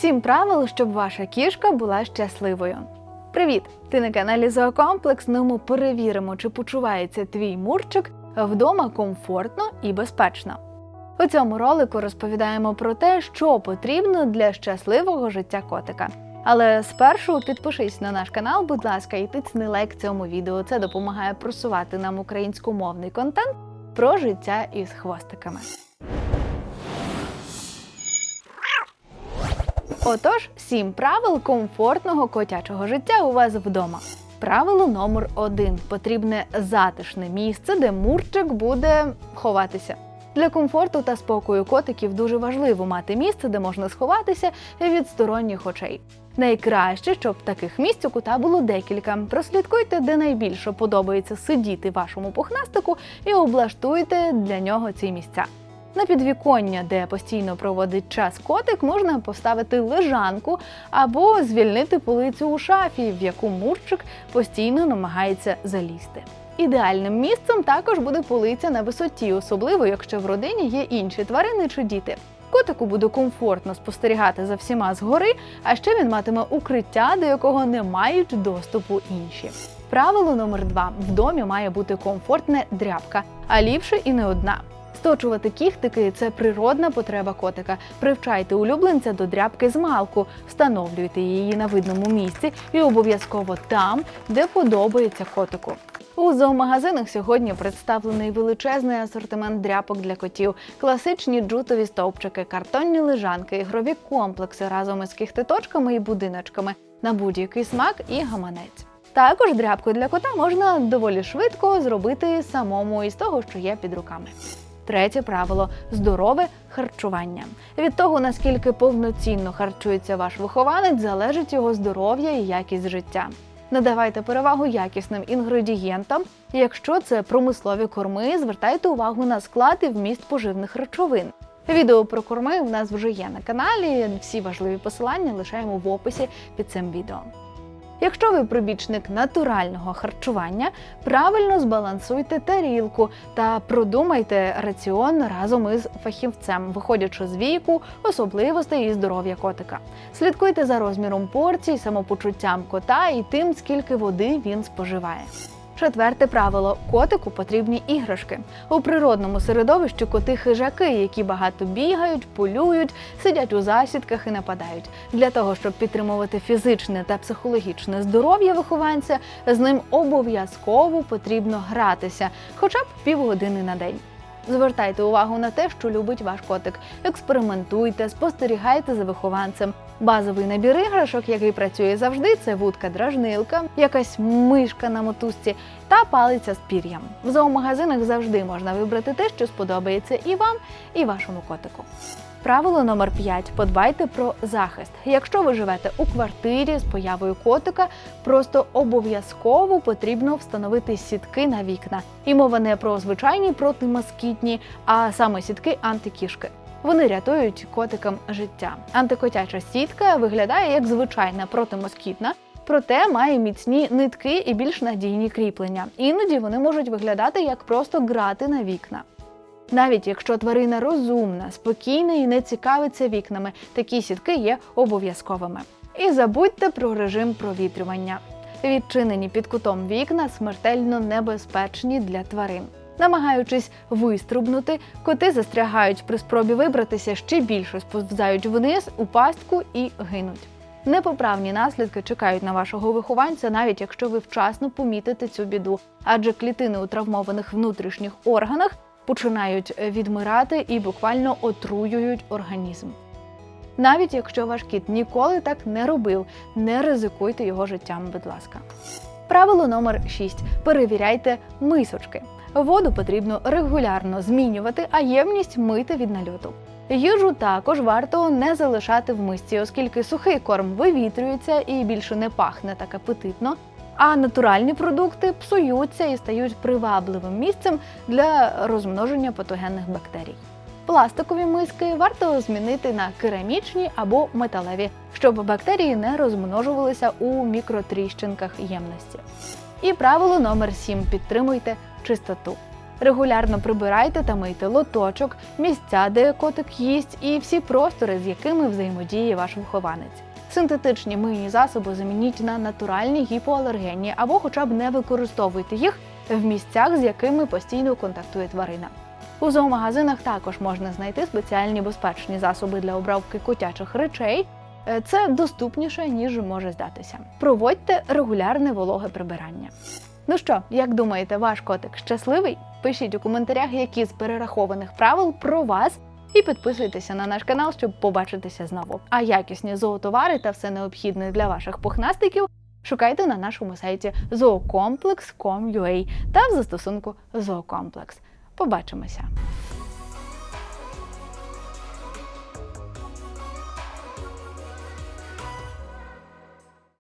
Сім правил, щоб ваша кішка була щасливою. Привіт! Ти на каналі Зоокомплекс. Ну ми перевіримо, чи почувається твій мурчик вдома комфортно і безпечно. У цьому ролику розповідаємо про те, що потрібно для щасливого життя котика. Але спершу підпишись на наш канал, будь ласка, і тицни лайк цьому відео. Це допомагає просувати нам українськомовний контент про життя із хвостиками. Отож, сім правил комфортного котячого життя у вас вдома. Правило номер один: потрібне затишне місце, де мурчик буде ховатися. Для комфорту та спокою котиків дуже важливо мати місце, де можна сховатися від сторонніх очей. Найкраще, щоб таких місць у кота було декілька. Прослідкуйте, де найбільше подобається сидіти вашому пухнастику, і облаштуйте для нього ці місця. На підвіконня, де постійно проводить час котик, можна поставити лежанку або звільнити полицю у шафі, в яку мурчик постійно намагається залізти. Ідеальним місцем також буде полиця на висоті, особливо якщо в родині є інші тварини чи діти. Котику буде комфортно спостерігати за всіма згори, а ще він матиме укриття, до якого не мають доступу інші. Правило номер два: в домі має бути комфортна дрябка, а ліпше і не одна. Сточувати кіхтики це природна потреба котика. Привчайте улюбленця до дрябки з малку, встановлюйте її на видному місці і обов'язково там, де подобається котику. У зоомагазинах сьогодні представлений величезний асортимент дряпок для котів, класичні джутові стовпчики, картонні лежанки, ігрові комплекси разом із кіхтиточками і будиночками на будь-який смак і гаманець. Також дряпку для кота можна доволі швидко зробити самому із того, що є під руками. Третє правило здорове харчування. Від того, наскільки повноцінно харчується ваш вихованець, залежить його здоров'я і якість життя. Надавайте перевагу якісним інгредієнтам. Якщо це промислові корми, звертайте увагу на склад і вміст поживних речовин. Відео про корми у нас вже є на каналі. Всі важливі посилання лишаємо в описі під цим відео. Якщо ви прибічник натурального харчування, правильно збалансуйте тарілку та продумайте раціон разом із фахівцем, виходячи з віку, особливостей і здоров'я котика. Слідкуйте за розміром порцій, самопочуттям кота і тим, скільки води він споживає. Четверте правило котику потрібні іграшки. У природному середовищі коти хижаки, які багато бігають, полюють, сидять у засідках і нападають. Для того, щоб підтримувати фізичне та психологічне здоров'я вихованця, з ним обов'язково потрібно гратися, хоча б півгодини на день. Звертайте увагу на те, що любить ваш котик. Експериментуйте, спостерігайте за вихованцем. Базовий набір іграшок, який працює завжди, це вудка-дражнилка, якась мишка на мотузці та палиця з пір'ям. В зоомагазинах завжди можна вибрати те, що сподобається і вам, і вашому котику. Правило номер 5. Подбайте про захист. Якщо ви живете у квартирі з появою котика, просто обов'язково потрібно встановити сітки на вікна. І мова не про звичайні протимоскітні, а саме сітки антикішки. Вони рятують котикам життя. Антикотяча сітка виглядає як звичайна протимоскітна, проте має міцні нитки і більш надійні кріплення. Іноді вони можуть виглядати як просто грати на вікна. Навіть якщо тварина розумна, спокійна і не цікавиться вікнами, такі сітки є обов'язковими. І забудьте про режим провітрювання. Відчинені під кутом вікна смертельно небезпечні для тварин. Намагаючись виструбнути, коти застрягають при спробі вибратися ще більше сповзають вниз у пастку і гинуть. Непоправні наслідки чекають на вашого вихованця, навіть якщо ви вчасно помітите цю біду, адже клітини у травмованих внутрішніх органах починають відмирати і буквально отруюють організм. Навіть якщо ваш кіт ніколи так не робив, не ризикуйте його життям, будь ласка. Правило номер 6. Перевіряйте мисочки. Воду потрібно регулярно змінювати, а ємність мити від нальоту. Їжу також варто не залишати в мисці, оскільки сухий корм вивітрюється і більше не пахне так апетитно, а натуральні продукти псуються і стають привабливим місцем для розмноження патогенних бактерій. Пластикові миски варто змінити на керамічні або металеві, щоб бактерії не розмножувалися у мікротріщинках ємності. І правило номер 7. підтримуйте чистоту. Регулярно прибирайте та мийте лоточок, місця, де котик їсть, і всі простори, з якими взаємодіє ваш вихованець. Синтетичні мийні засоби замініть на натуральні гіпоалергенні або хоча б не використовуйте їх в місцях, з якими постійно контактує тварина. У зоомагазинах також можна знайти спеціальні безпечні засоби для обробки котячих речей. Е, Це доступніше, ніж може здатися. Проводьте регулярне вологе прибирання. Ну що, як думаєте, ваш котик щасливий? Пишіть у коментарях, які з перерахованих правил про вас, і підписуйтеся на наш канал, щоб побачитися знову. А якісні зоотовари та все необхідне для ваших пухнастиків шукайте на нашому сайті zoocomplex.com.ua та в застосунку Зоокомплекс. Побачимося!